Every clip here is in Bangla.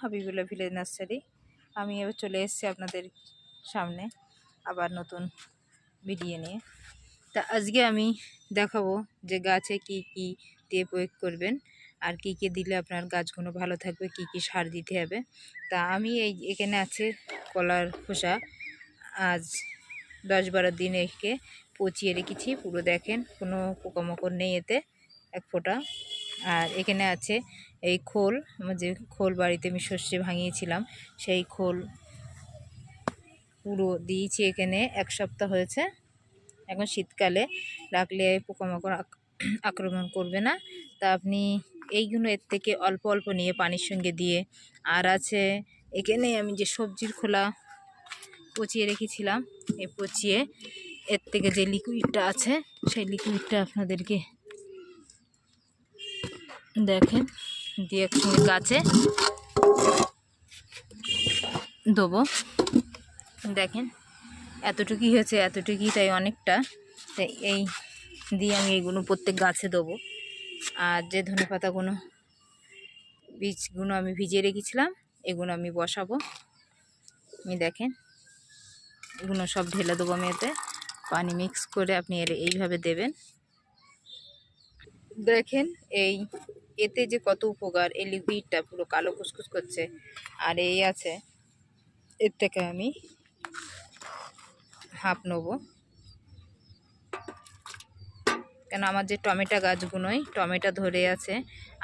Habibullah village nursery. আমি এবার চলে এসেছি আপনাদের সামনে আবার নতুন ভিডিও নিয়ে। তা আজকে আমি দেখাবো যে গাছে কি কি দিয়ে প্রয়োগ করবেন, আর কি কি দিলে আপনার গাছগুলো ভালো থাকবে, কি কি সার দিতে হবে। তা আমি এই এখানে আছে কলার খোসা। আজ দশ বারো দিন একে পচিয়ে রেখেছি, পুরো দেখেন কোনো পোকামাকড় নেই এতে, এক ফোঁটা। আর এখানে আছে এই খোল, আমার যে খোল বাড়িতে আমি সর্ষে ভাঙিয়েছিলাম, সেই খোল পুরো দিয়েছি এখানে, এক সপ্তাহ হয়েছে। এখন শীতকালে রাখলে পোকামাকড় আক- আক্রমণ করবে না। তা আপনি এইগুলো এর থেকে অল্প অল্প নিয়ে পানির সঙ্গে দিয়ে, আর আছে এখানে আমি যে সবজির খোলা পচিয়ে রেখেছিলাম, এই পচিয়ে এর থেকে যে লিকুইডটা আছে, সেই লিকুইডটা আপনাদেরকে দেখেন। দিয়ে গাছে দেবো দেখেন, এতটুকুই হয়েছে, এতটুকুই তাই অনেকটা। তাই এই দিয়ে আমি এইগুলো প্রত্যেক গাছে দেবো আর যে ধনে পাতাগুলো, বীজগুলো আমি ভিজিয়ে রেখেছিলাম, এগুলো আমি বসাবো। আমি দেখেন, এগুলো সব ঢেলে দেবো আমি এতে। পানি মিক্স করে আপনি এর এইভাবে দেবেন। দেখেন, এই এতে যে কত উপকার, এই লিকুইডটা পুরো কালো কুসকুস করছে। আর এই আছে, এর থেকে আমি হাফ নেব। কেন আমার যে টমেটো গাছগুলোই টমেটো ধরে আছে,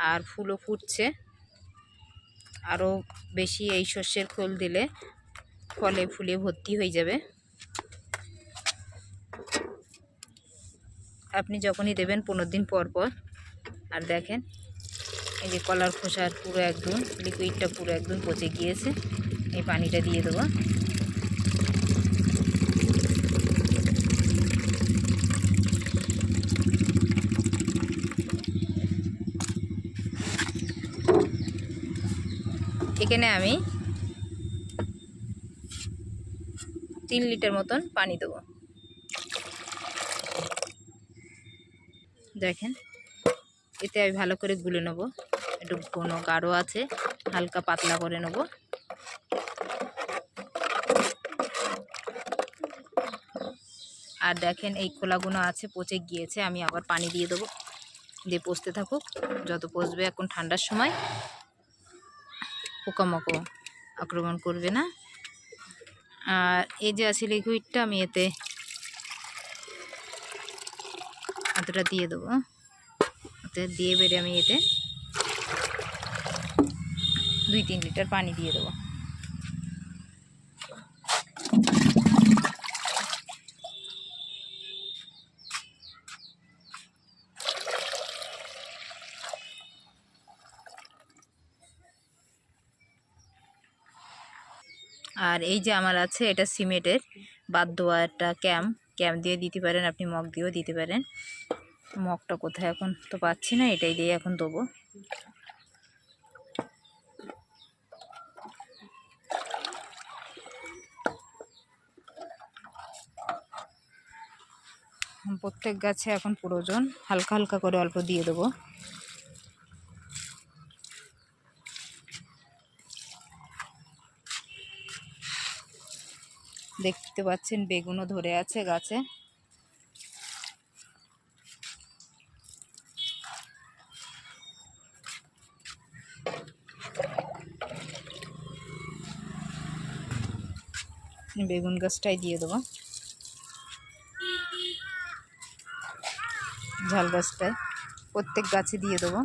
আর ফুলও ফুটছে। আরও বেশি এই শস্যের খোল দিলে ফলে ফুলে ভর্তি হয়ে যাবে। আপনি যখনই দেবেন পনেরো দিন পর পর। আর দেখেন এই যে কলার খোসার পুরো একদম লিকুইডটা পুরো একদম পচে গিয়েছে। এই পানিটা দিয়ে দেবো। এখানে আমি তিন লিটার মতন পানি দেবো। দেখেন, এতে আমি ভালো করে গুলে নেব। একটু ঘন গাঢ় আছে, হালকা পাতলা করে নেব। আর দেখেন এই খোলাগুলো আছে, পচে গিয়েছে, আমি আবার পানি দিয়ে দেবো। দিয়ে পচতে থাকুক, যত পচবে এখন ঠান্ডার সময়। পোকামাকড় আক্রমণ করবে না। আর এই যে আছে লিকুইডটা, আমি এতে এতটা দিয়ে দেবো। দিয়ে বেড়ে আমি এতে দুই তিন লিটার পানি দিয়ে দেবো। আর এই যে আমার আছে, এটা সিমেন্টের, বাদ দেওয়া একটা ক্যাম। ক্যাম দিয়ে দিতে পারেন আপনি, মগ দিয়েও দিতে পারেন। মগটা কোথায় এখন? তো পাচ্ছি না, এটাই দিয়ে এখন দেবো। প্রত্যেক গাছে এখন প্রয়োজন হালকা হালকা করে অল্প দিয়ে দেবো। দেখতে পাচ্ছেন বেগুনও ধরে আছে গাছে। বেগুন গাছটাই দিয়ে দেবো। ঝাল গাছটায়। প্রত্যেক গাছে দিয়ে দেবো।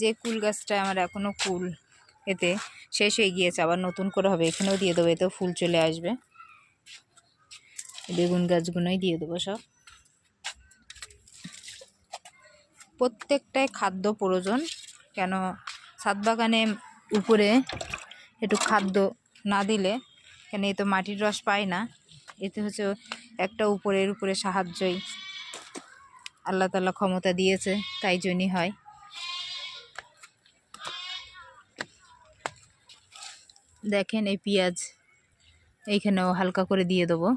যে কুল গাছটা আমার এখনও কুল এতে শেষ হয়ে গিয়েছে, আবার নতুন করে হবে, এখানেও দিয়ে দেবো, এতেও ফুল চলে আসবে। বেগুন গাছগুলোই দিয়ে দেবো সব। প্রত্যেকটাই খাদ্য প্রয়োজন, কেন ছাদ বাগানে উপরে একটু খাদ্য না দিলে, কেন এ তো মাটির রস পায় না, এতে হচ্ছে একটা উপরের উপরে সাহায্যই। আল্লাহ তালা ক্ষমতা দিয়েছে, তাই জন্যই হয়। দেখেন এই পেঁয়াজ, এইখানেও হালকা করে দিয়ে দেবো।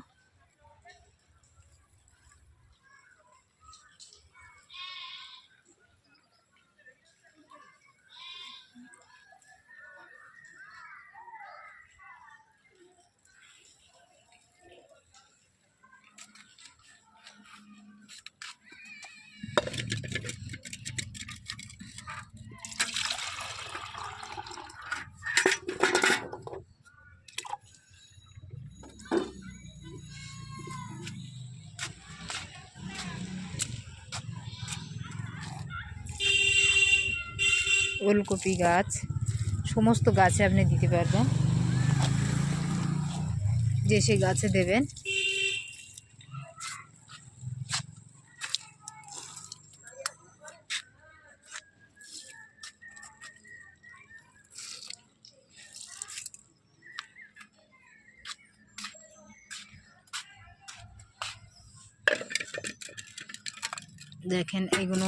ওলকপি গাছ সমস্ত গাছে আপনি দিতে পারবেন। যে সেই গাছে দেবেন। দেখেন এগুলো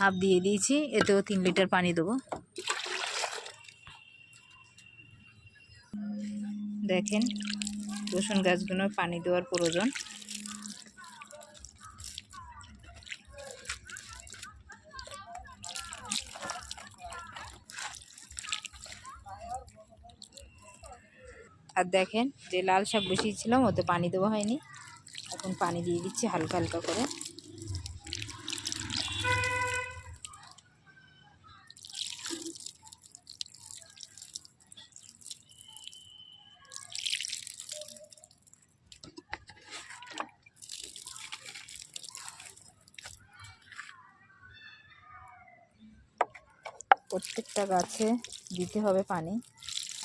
হাফ দিয়ে দিয়েছি, এতেও তিন লিটার পানি দেবো। দেখেন, রসুন গাছগুলো পানি দেওয়ার প্রয়োজন। আর দেখেন, যে লাল শাক বসিয়েছিলাম, ওতে পানি দেওয়া হয়নি। এখন পানি দিয়ে দিচ্ছি হালকা হালকা করে। প্রত্যেকটা গাছে দিতে হবে পানি।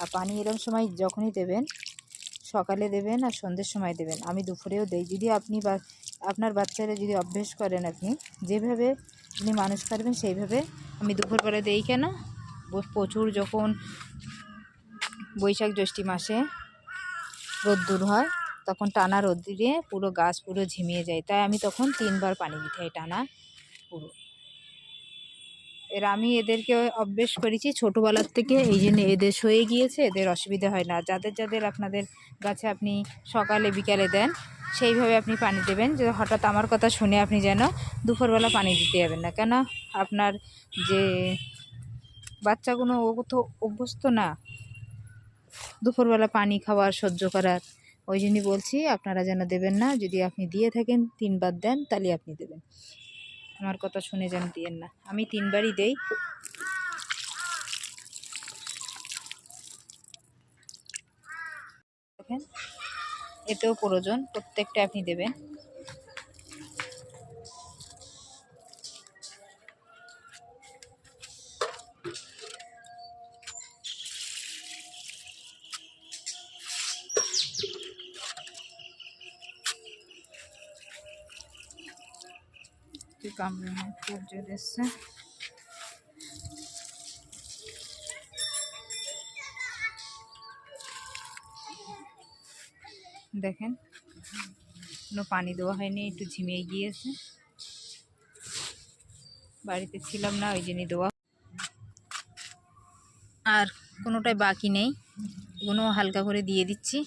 আর পানি এরকম সময় যখনই দেবেন, সকালে দেবেন আর সন্ধ্যের সময় দেবেন। আমি দুপুরেও দেই। যদি আপনি বা, আপনার বাচ্চারা যদি অভ্যেস করেন আপনি, যেভাবে আপনি মানুষ করবেন সেইভাবে আমি দুপুরবেলা দেই কেন? প্রচুর যখন বৈশাখ জ্যৈষ্ঠী মাসে রোদ্দুর হয়, তখন টানা রোদ্দুরে পুরো গাছ পুরো ঝিমিয়ে যায়। তাই আমি তখন তিনবার পানি দিতে হয় টানা পুরো। এর আমি এদেরকে অভ্যেস করেছি ছোটোবেলার থেকে এই জন্য এদের সয়ে গিয়েছে, এদের অসুবিধা হয় না। যাদের যাদের আপনাদের গাছে আপনি সকালে, বিকালে দেন, সেইভাবে আপনি পানি দেবেন। যে হঠাৎ আমার কথা শুনে আপনি যেন দুপুরবেলা পানি দিতে যাবেন না। কেন? আপনার যে বাচ্চাগুলো, ও তো অভ্যস্ত না। দুপুরবেলা পানি খাওয়ার সহ্য করার। ওই জন্যই বলছি, আপনারা যেন দেবেন না। যদি আপনি দিয়ে থাকেন, তিনবার দেন, তাহলে আপনি দেবেন। আমার কথা শুনে যেন, দিয়েন না। আমি তিনবারই দেই। দেখেন, এতেও প্রয়োজন, প্রত্যেকটা আপনি দেবেন। একটু কামড়ে খুব জোর এসছে। দেখেন, কোনো পানি দেওয়া হয়নি, একটু ঝিমিয়ে গিয়েছে। বাড়িতে ছিলাম না, ওই জন্যই দেওয়া। আর কোনোটাই বাকি নেই এগুলো হালকা করে দিয়ে দিচ্ছি।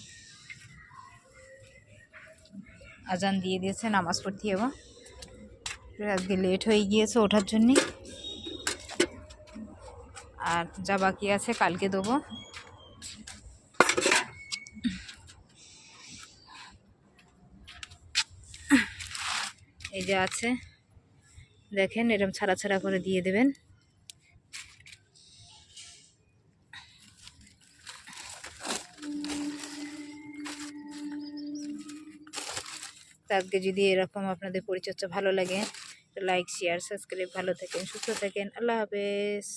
আজান দিয়ে দিয়েছে, নামাজ পড়তে যাব আজকে লেট হয়ে গিয়েছে ওঠার জন্যে। আর যা বাকি আছে কালকে দেবো। এই যে আছে। দেখেন এরকম ছাড়া ছাড়া করে দিয়ে দেবেন। আজকে যদি এরকম আপনাদের পরিচর্যা ভালো লাগে লাইক শেয়ার সাবস্ক্রাইব ভালো থাকেন সুস্থ থাকেন আল্লাহ হাফেজ।